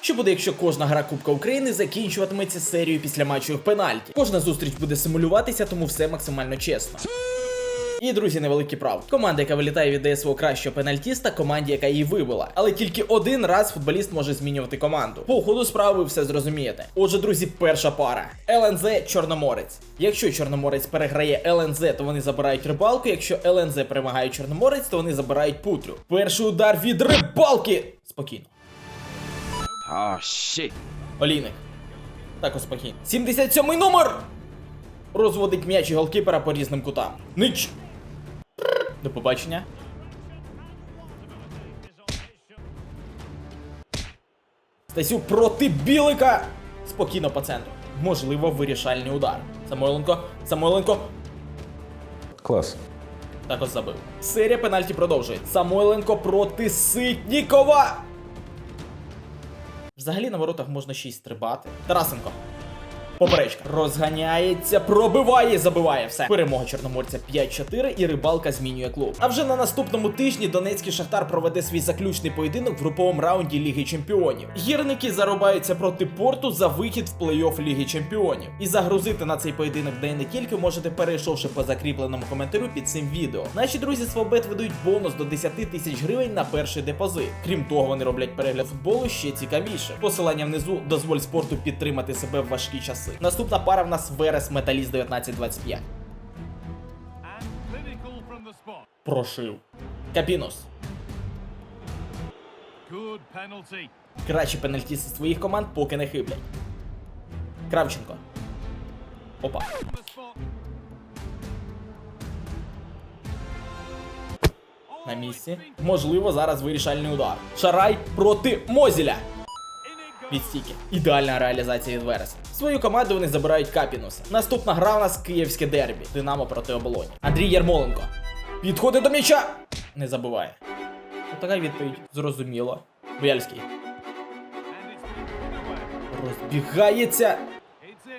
Що буде, якщо кожна гра Кубка України закінчуватиметься серією після матчових пенальті? Кожна зустріч буде симулюватися, тому все максимально чесно. І друзі, невеликий прав. Команда, яка вилітає, віддає свого кращого пенальтіста, команді, яка її вибила. Але тільки один раз футболіст може змінювати команду. По ходу справи ви все зрозумієте. Отже, друзі, перша пара: ЛНЗ Чорноморець. Якщо Чорноморець переграє ЛНЗ, то вони забирають рибалку. Якщо ЛНЗ перемагає Чорноморець, то вони забирають путрю. Перший удар від рибалки. Спокійно. Oh shit. Олійник. Так, спокійно. 77-й номер! Розводить м'яч і голкіпера по різним кутам. Нич! До побачення. Стасюк проти Білика! Спокійно по центру. Можливо, вирішальний удар. Самойленко. Самойленко. Клас. Також забив. Серія пенальті продовжує. Самойленко проти Ситнікова. Взагалі на воротах можна 6 стрибати. Тарасенко. Поперечка. Розганяється, пробиває, забиває все. Перемога Чорноморця 5-4 і рибалка змінює клуб. А вже на наступному тижні Донецький Шахтар проведе свій заключний поєдинок в груповому раунді Ліги Чемпіонів. Гірники зарубаються проти порту за вихід в плей-офф Ліги Чемпіонів. І загрузити на цей поєдинок де не тільки можете перейшовши по закріпленому коментарю під цим відео. Наші друзі Свобет видають бонус до 10 тисяч гривень на перший депозит. Крім того, вони роблять перегляд футболу ще цікавіше. Посилання внизу дозволь спорту підтримати себе в важкі часи. Наступна пара в нас Верес Металіст 1925. and clinical from the spot. Прошив. Penalty. Кращі пенальтісти своїх команд поки не хиблять. Кравченко. Опа. На місці. Можливо, зараз вирішальний удар. Шарай проти Мозіля. Від стійки. Ідеальна реалізація від Вереса. Свою команду вони забирають Капінуса. Наступна гра у нас київське дербі. Динамо проти оболоні. Андрій Ярмоленко. Підходить до м'яча. Не забуває. Така відповідь. Зрозуміло. Бояльський. Розбігається.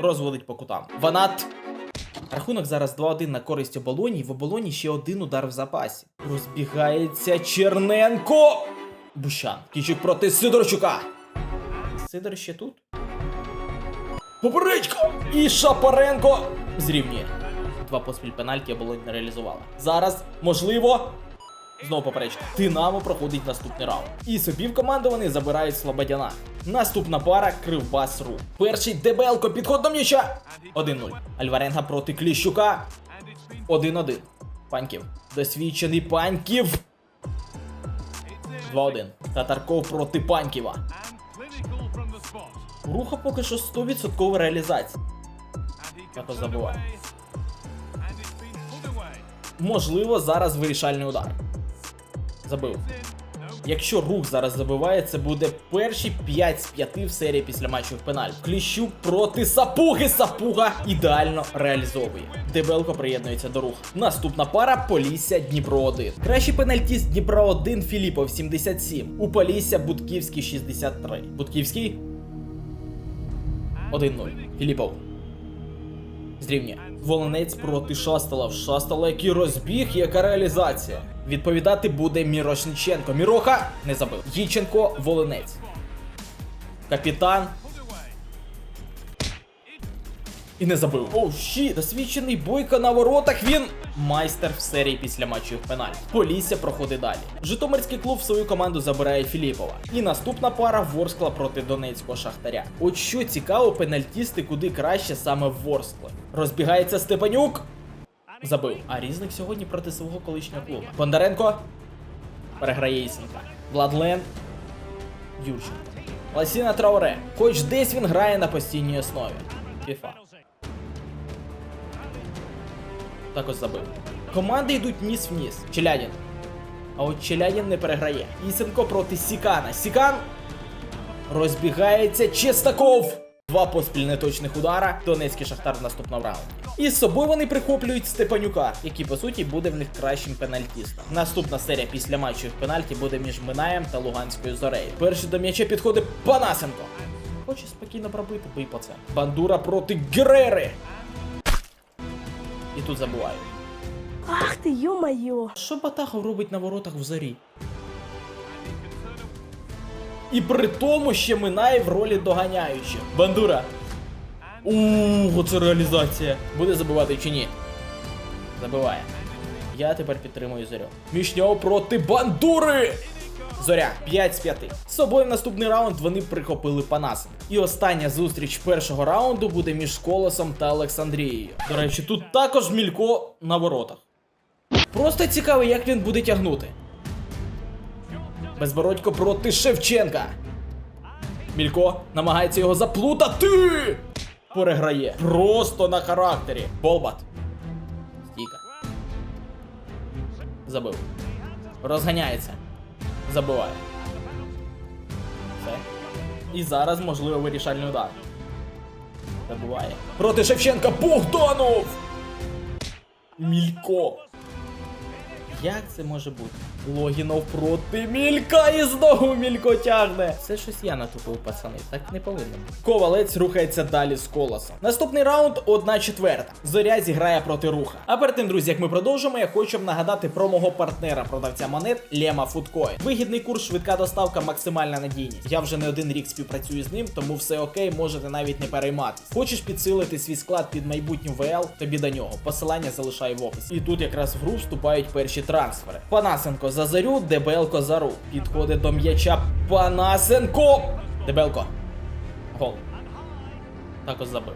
Розводить по кутам. Ванат. Рахунок зараз 2-1 на користь оболоні, в оболоні ще один удар в запасі. Розбігається Черненко. Бущан. Кічик проти Сидорчука. Сидор ще тут. Поперечка! І Шапаренко зрівнює. Два поспіль пенальті оболонь не реалізувала. Зараз, можливо. Знову поперечка. Динамо проходить наступний раунд. І собі в команду вони забирають Слободяна. Наступна пара Кривбас Ру. Перший Дебелко підход до м'яча. 1-0. Альваренга проти Кліщука. And it's been 1-1. Паньків. Досвідчений Паньків. it's in. 2-1. Татарков проти Паньківа. Spot. Руха поки що 100% реалізація. And he Так can ось turn забуває. Можливо, зараз вирішальний удар. Забив. Якщо рух зараз забиває, це буде перші 5 з 5 в серії після матчів пеналь. Кліщук проти Сапуги. Сапуга ідеально реалізовує. Дебелко приєднується до руху. Наступна пара Полісся Дніпро 1. Кращий пенальтіст Дніпро 1 Філіпов 77. У Полісся Будківський 63. Будківський 1-0. Філіпов. Зрівнює. Волонець проти Шастала. В Шастала який розбіг, яка реалізація. Відповідати буде Мірошниченко. Міроха не забив. Їченко, Волинець. Капітан. І не забив. Оу, щі, досвідчений бойка на воротах. Він майстер в серії після матчів пеналь. Полісся проходить далі. Житомирський клуб в свою команду забирає Філіпова. І наступна пара Ворскла проти Донецького Шахтаря. От що цікаво, пенальтісти куди краще саме в Ворскли. Розбігається Степанюк. Забив. А різник сьогодні проти свого колишнього клубу. Бондаренко переграє Ісенка. Владлен. Юрченко. Ласіна Трауре. Хоч десь він грає на постійній основі. Фіфа. Також забив. Команди йдуть ніс в ніс. Челядін. А от Челядін не переграє. Ісенко проти Сікана. Сікан розбігається Честаков. Два поспіль неточних удара. Донецький шахтар в наступному раунді. І з собою вони прихоплюють Степанюка, який по суті буде в них кращим пенальтістом. Наступна серія після матчів пенальті буде між Минаєм та Луганською зорею. Перший до м'яча підходить Панасенко. Хоче спокійно пробити, бий по це. Бандура проти Герери І тут забувають. Ах ты, ё-моё! Що Батахов робить на воротах в зорі? І при тому ще минає в ролі доганяючи. Бандура. Ууу, це реалізація. Буде забивати чи ні? Забиває. Я тепер підтримую зорю. Мішньов проти бандури! Зоря 5 з 5. З собою в наступний раунд вони прихопили Панасен. І остання зустріч першого раунду буде між Колосом та Олександрією. До речі, тут також Мілько на воротах. Просто цікаво, як він буде тягнути. Безбородько проти Шевченка. Мілько намагається його заплутати. Переграє. Просто на характері. Болбат. Стійка. Забив. Розганяється. Забиває. Все. І зараз можливо вирішальний удар. Забуває. Проти Шевченка Богданов! Мілько. Як це може бути? Логінов проти Мілька і знову Мілько тягне. Це щось я натупив, пацани. Так не повинно. Ковалець рухається далі з колосом. Наступний раунд одна четверта. Зоря зіграє проти руха. А перед тим, друзі, як ми продовжимо, я хочу вам нагадати про мого партнера, продавця монет Лема Фудкоін. Вигідний курс, швидка доставка, максимальна надійність. Я вже не один рік співпрацюю з ним, тому все окей, можете навіть не перейматись. Хочеш підсилити свій склад під майбутню ВЛ, тобі до нього. Посилання залишаю в описі. І тут якраз в гру вступають перші трансфери. Панасенко за зарю, Дебелко за ру. Підходить до м'яча Панасенко. Дебелко. Гол. Також забив.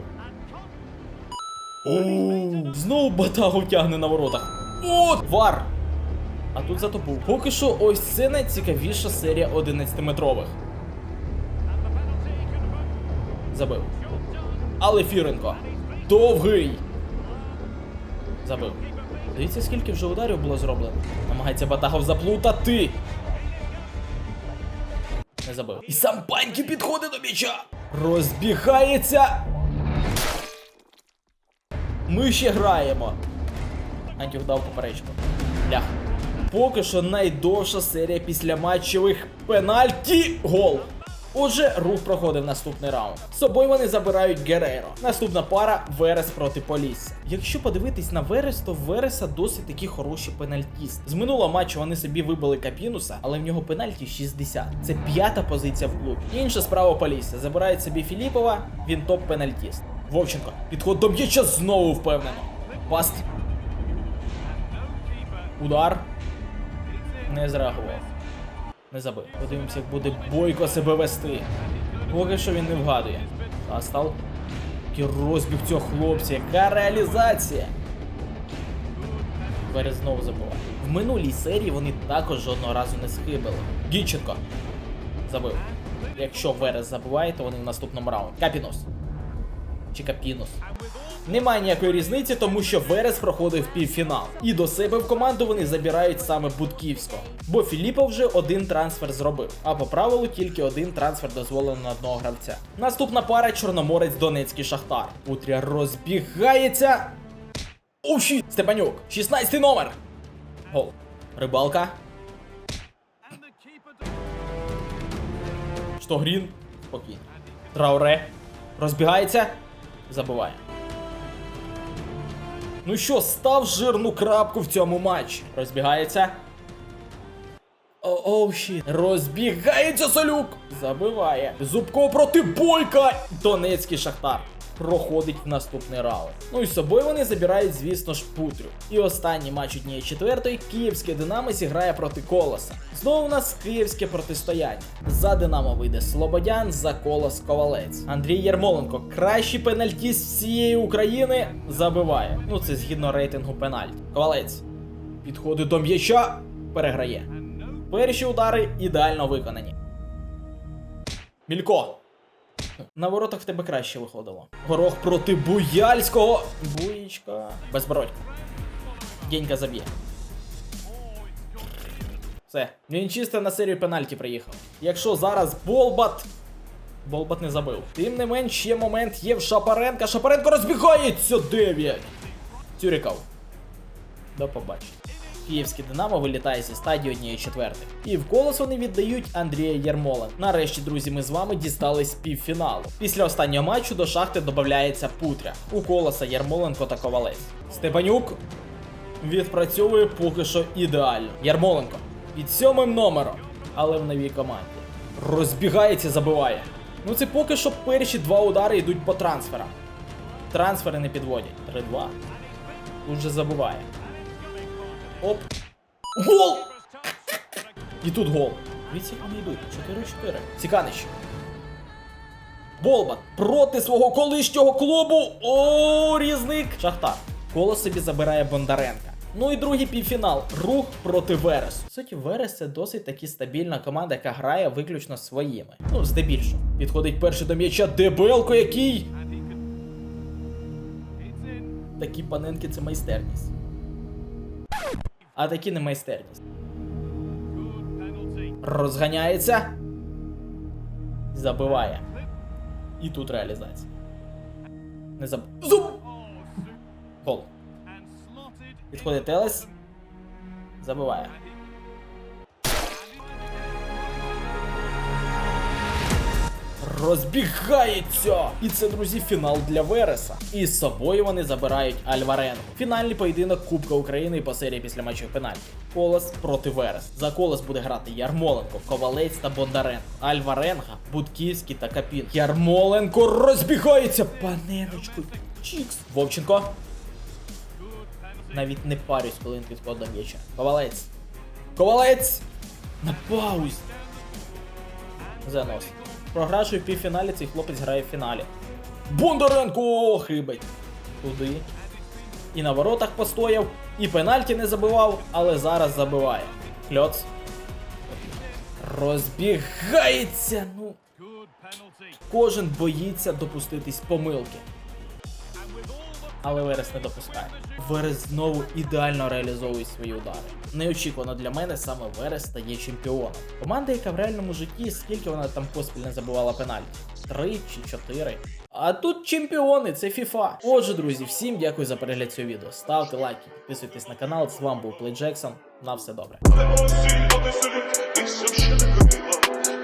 Оу, знову батагу тягне на воротах. От! Вар! А тут зато був. Поки що ось це найцікавіша серія 11-метрових. Забив. Але Фіренко. Довгий. Забив. Дивіться, скільки вже ударів було зроблено. Намагається Батагов заплутати. Не забив. І сам паньки підходить до м'яча. Розбігається. Ми ще граємо. Антюх дав поперечку. Лях. Поки що найдовша серія після матчевих пенальті. Гол. Отже, рух проходив наступний раунд. З собою вони забирають Герейро. Наступна пара Верес проти Полісся. Якщо подивитись на Верес, то в Вереса досить такі хороші пенальтісти. З минулого матчу вони собі вибили Капінуса, але в нього пенальті 60. Це п'ята позиція в клубі. Інша справа Полісся. Забирають собі Філіпова, він топ-пенальтіст. Вовченко, підход до м'яча знову впевнено. Паст. Удар. Не зреагував. Не забив. Подивимося, як буде бойко себе вести. Поки що він не вгадує. А став. Розбіг цього хлопця, яка реалізація. Верес знову забуває. В минулій серії вони також жодного разу не схибили. Гіченко. Забив. Якщо Верес забуває, то вони в наступному раунді. Капінос. Чи Капінос. Немає ніякої різниці, тому що Верес проходив півфінал. І до себе в команду вони забирають саме Будківського. Бо Філіпов вже один трансфер зробив, а по правилу тільки один трансфер дозволено на одного гравця. Наступна пара Чорноморець Донецький Шахтар. Утря розбігається. Щіт! Степанюк, 16 номер. Гол. Рибалка. Штогрін. Спокійно. Трауре. Розбігається. Забиває. Ну що, став жирну крапку в цьому матчі. Розбігається. Оу, щіт. Розбігається Солюк. Забиває. Зубко проти Бойка. Донецький шахтар. Проходить в наступний раунд. Ну і з собою вони забирають, звісно ж, Путрю. І останній матч однієї четвертої київське Динамо зіграє проти Колоса. Знову у нас київське протистояння. За Динамо вийде Слободян, за Колос Ковалець. Андрій Ярмоленко, кращий пенальтіст всієї України, забиває. Ну це згідно рейтингу пенальті. Ковалець підходить до м'яча, переграє. Перші удари ідеально виконані. Мілько. На воротах в тебе краще виходило. Горох проти Буяльського. Буєчка. Безбородько. Генька заб'є. Все. Він чисто на серію пенальті приїхав. Якщо зараз Болбат. Болбат не забив. Тим не менш, є момент є в Шапаренка. Шапаренко розбігається 9. Тюріков. До побачення. Київське Динамо вилітає зі стадії однієї четвертої. І в колос вони віддають Андрія Ярмола. Нарешті, друзі, ми з вами дістались півфіналу. Після останнього матчу до шахти додається Путря. У колоса Ярмоленко та Ковалець. Степанюк відпрацьовує поки що ідеально. Ярмоленко під сьомим номером, але в новій команді. Розбігається, забиває. Ну це поки що перші два удари йдуть по трансферам. Трансфери не підводять. 3-2. Тут же забиває. Оп. Гол! І тут гол. Дивіться, як вони йдуть. 4-4. Ціканич. Болбат проти свого колишнього клубу. О, різник. Шахтар. Коло собі забирає Бондаренка. Ну і другий півфінал. Рух проти Вересу. В суті, Верес це досить таки стабільна команда, яка грає виключно своїми. Ну, здебільшого. Підходить перший до м'яча Дебелко, який. Такі паненки це майстерність. А такі не майстерність. Розганяється. Забиває. І тут реалізація. Не заб... Зуб! Гол. Підходить Телес. Забиває. Розбігається! І це, друзі, фінал для Вереса. І з собою вони забирають Альваренго. Фінальний поєдинок Кубка України по серії після матчів пенальті. Колос проти Верес. За колос буде грати Ярмоленко, Ковалець та Бондаренко. Альваренга, Будківський та Капін. Ярмоленко розбігається! Паненочку. Чікс. Вовченко. Навіть не парюсь, коли він підходить до м'яча. Ковалець. Ковалець! На паузі. Занос. Програвши в півфіналі, цей хлопець грає в фіналі. Бондаренко хибить. Туди. І на воротах постояв, і пенальті не забивав, але зараз забиває. Кльоц. Розбігається. Ну, кожен боїться допуститись помилки. Але Верес не допускає. Верес знову ідеально реалізовує свої удари. Неочікувано для мене саме Верес стає чемпіоном. Команда, яка в реальному житті, скільки вона там поспіль не забивала пенальті? Три чи чотири. А тут чемпіони, це FIFA. Отже, друзі, всім дякую за перегляд цього відео. Ставте лайки, підписуйтесь на канал. З вами був Плей Джексон. На все добре.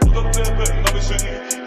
До тебе на веселі,